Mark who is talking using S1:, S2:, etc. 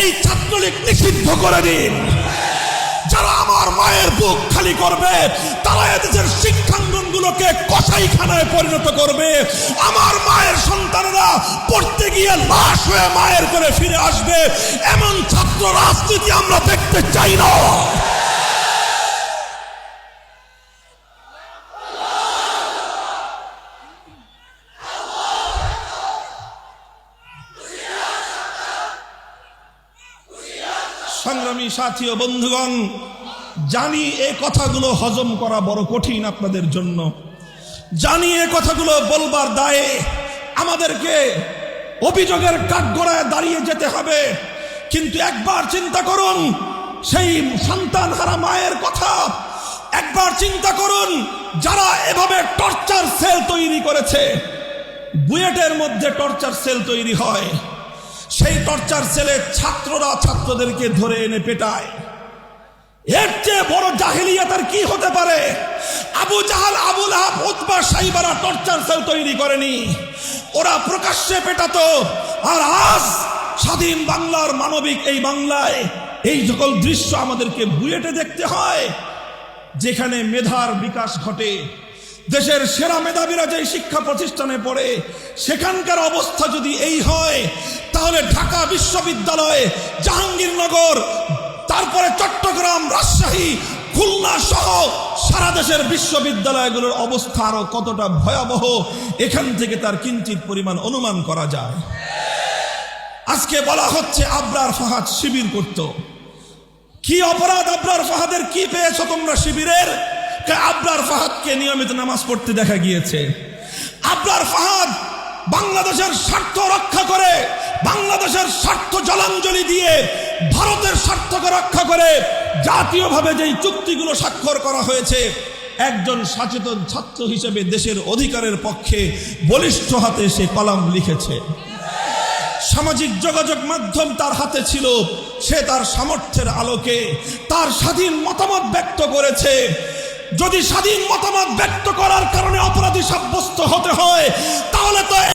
S1: এই ছাত্রলীগ নিষিদ্ধ করে দিন। যারা আমার মায়ের বুক খালি করবে, তারা এদেশের শিক্ষাঙ্গনগুলোকে কসাইখানায় পরিণত করবে। আমার মায়ের সন্তানরা পড়তে গিয়ে লাশ হয়ে মায়ের করে ফিরে আসবে। এমন ছাত্র রাজনীতি আমরা দেখতে চাই না। সংগ্রামী সাথী ও বন্ধুগণ, জানি এ কথাগুলো হজম করা বড় কঠিন আপনাদের জন্য। জানি এ কথাগুলো বলবার দায়ে আমাদেরকে অভিযোগের কাঠগড়ায় দাঁড়িয়ে যেতে হবে। কিন্তু একবার চিন্তা করুন, সেই সন্তান হারা মায়ের কথা। একবার চিন্তা করুন, যারা এভাবে টর্চার সেল তৈরি করেছে, বুয়েটের মধ্যে টর্চার সেল তৈরি হয়। সেই টর্চার সেলে ছাত্ররা ছাত্রদেরকে ধরে এনে পেটায়। এর চেয়ে বড় জাহিলিয়াত আর কি হতে পারে? আবু জাহাল আবুল আহাব সাইবারা টর্চার সেল তৈরি করেনি। ওরা প্রকাশ্যে পেটাতো, আর আজ স্বাধীন বাংলার মানবিক এই বাংলায় এই সকল দৃশ্য আমাদেরকে বুয়েটে দেখতে হয়, যেখানে মেধার বিকাশ ঘটে। দেশের সেরা মেধাবীরা যে শিক্ষা প্রতিষ্ঠানে পড়ে, সেখানকার অবস্থা যদি এই হয়, তাহলে ঢাকা বিশ্ববিদ্যালয়, জাহাঙ্গীরনগর, তারপরে চট্টগ্রাম, রাজশাহী, খুলনা সহ সারা দেশের বিশ্ববিদ্যালয়গুলোর অবস্থা আরও কতটা ভয়াবহ, এখান থেকে তার কিঞ্চিত পরিমাণ অনুমান করা যায়। আজকে বলা হচ্ছে আবরার ফাহাদ শিবির করতো। কি অপরাধ আবরার ফাহাদের? কি পেয়েছ তোমরা শিবিরের? কে আবরার ফাহাদকে নিয়মিত নামাজ পড়তে দেখা গিয়েছে? আবরার ফাহাদ বাংলাদেশের স্বার্থ রক্ষা করে, বাংলাদেশের স্বার্থ জলাঞ্জলি দিয়ে ভারতের স্বার্থকে রক্ষা করে জাতীয়ভাবে যেই চুক্তিগুলো স্বাক্ষর করা হয়েছে, একজন সচেতন ছাত্র হিসেবে দেশের অধিকারের পক্ষে বলিষ্ঠ হাতে সে কলাম লিখেছে। সামাজিক যোগাযোগ মাধ্যম তার হাতে ছিল, সে তার সামর্থ্যের আলোকে তার স্বাধীন মতামত ব্যক্ত করেছে। যদি স্বাধীন মতামত ব্যক্ত